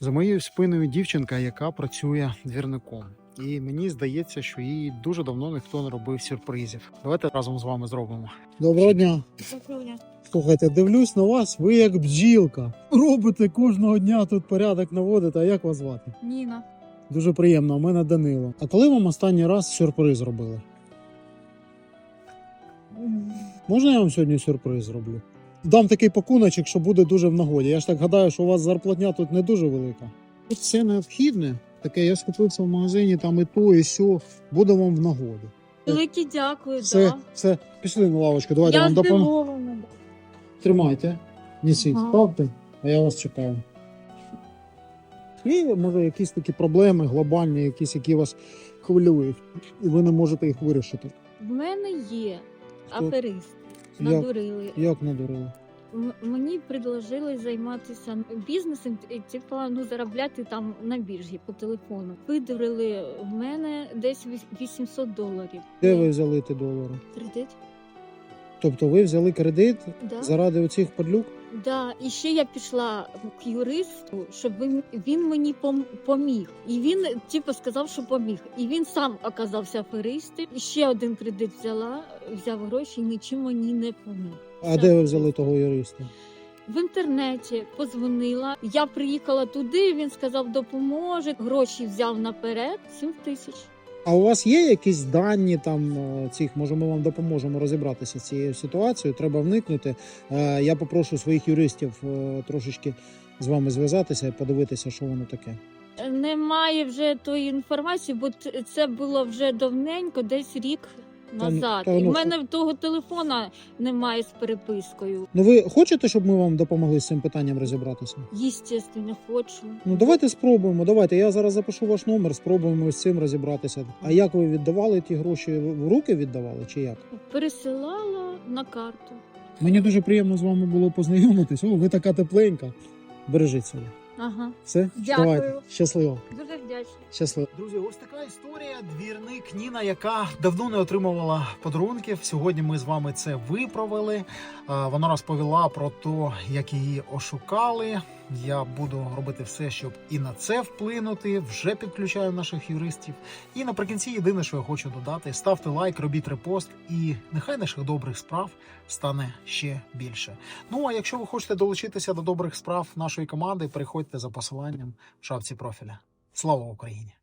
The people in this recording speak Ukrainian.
За моєю спиною дівчинка, яка працює двірником. І мені здається, що їй дуже давно ніхто не робив сюрпризів. Давайте разом з вами зробимо. Доброго дня. Доброго дня. Слухайте, дивлюсь на вас, ви як бджілка. Робите кожного дня тут порядок наводите. А як вас звати? Ніна. Дуже приємно, у мене Данило. А коли вам останній раз сюрприз робили? Можна я вам сьогодні сюрприз зроблю? Дам такий пакуночок, що буде дуже в нагоді. Я ж так гадаю, що у вас зарплатня тут не дуже велика. Тут все необхідне. Таке, я скупився в магазині, там і то, і сьо. Буде вам в нагоді. Велике дякую, Все, да. все, пішли на лавочку, давайте Я вам допоможу. здивована. Тримайте, несіть, Ага. ставте, а я вас чекаю. І може якісь такі проблеми глобальні, якісь, які вас хвилюють, і ви не можете їх вирішити. В мене є аферист. Надурили. Як надурили? М- Мені предложили займатися бізнесом, і, типа ну заробляти там на біржі по телефону. Видурили в мене десь віс- 800 доларів. Де ви взяли ті долари? Кредит? Тобто ви взяли кредит Да. заради оцих падлюк? Да, і ще я пішла к юристу, щоб він, він мені пом- поміг. І він типу сказав, що поміг. І він сам оказався аферистом. І ще один кредит взяла, взяв гроші і нічим мені не поміг. А Все. де ви взяли того юриста? В інтернеті позвонила. Я приїхала туди. Він сказав, допоможе. Гроші взяв наперед 7 тисяч. А у вас є якісь дані там е, цих? Може, ми вам допоможемо розібратися з цією ситуацією? Треба вникнути. Е, Я попрошу своїх юристів е, трошечки з вами зв'язатися і подивитися, що воно таке. Немає вже тої інформації, бо це було вже давненько, десь рік назад. та І ну- в мене того телефона немає з перепискою. Ну ви хочете, щоб ми вам допомогли з цим питанням розібратися? Естественно, хочу. Ну давайте спробуємо. Давайте. Я зараз запишу ваш номер, спробуємо з цим розібратися. А як ви віддавали ті гроші? В руки віддавали чи як? Пересилала на карту. Мені дуже приємно з вами було познайомитись. О, ви така тепленька. Бережіть себе. Ага, Все, Дякую. Давайте. щасливо. Щасливо. Друзі, ось така історія. Двірник Ніна, яка давно не отримувала подарунків. Сьогодні ми з вами це виправили. Вона розповіла про те, як її ошукали. Я буду робити все, щоб і на це вплинути. Вже підключаю наших юристів. І наприкінці єдине, що я хочу додати: ставте лайк, робіть репост, і нехай наших добрих справ стане ще більше. Ну а якщо ви хочете долучитися до добрих справ нашої команди, переходьте за посиланням в шапці профіля. Слава Україні!